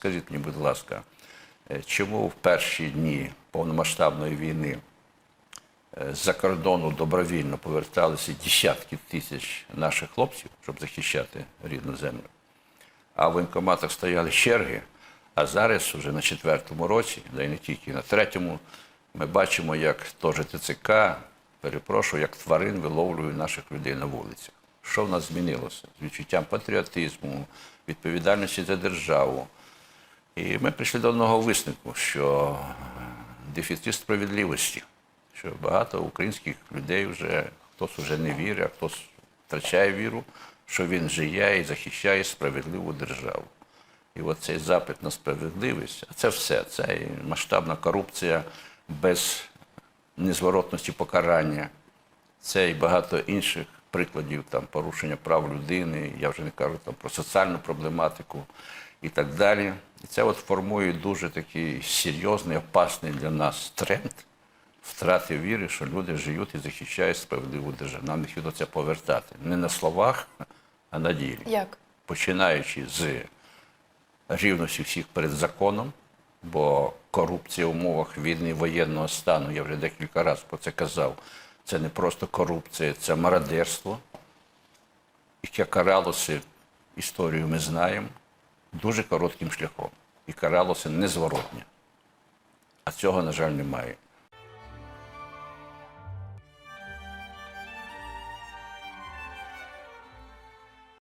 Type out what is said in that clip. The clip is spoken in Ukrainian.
Скажіть мені, будь ласка, е, чому в перші дні повномасштабної війни е, з-за кордону добровільно поверталися десятки тисяч наших хлопців, щоб захищати рідну землю? А в воєнкоматах стояли черги, а зараз, вже на четвертому році, да й не тільки на третьому, ми бачимо, як теж ТЦК, перепрошую, як тварин виловлює наших людей на вулицях. Що в нас змінилося? З відчуттям патріотизму, відповідальності за державу. І ми прийшли до одного висновку, що дефіцит справедливості, що багато українських людей вже хтось вже не вірить, а хтось втрачає віру, що він жиє і захищає справедливу державу. І от цей запит на справедливість, а це все, це і масштабна корупція без незворотності покарання, це і багато інших прикладів там, порушення прав людини, я вже не кажу там, про соціальну проблематику і так далі. І це от формує дуже такий серйозний, опасний для нас тренд втрати віри, що люди живуть і захищають справедливу державу. Нам необхідно це повертати. Не на словах, а на ділі Як? починаючи з рівності всіх перед законом, бо корупція в умовах війни воєнного стану, я вже декілька разів про це казав, це не просто корупція, це мародерство, яке каралося, історію ми знаємо, дуже коротким шляхом. І каралося незворотня. А цього, на жаль, немає.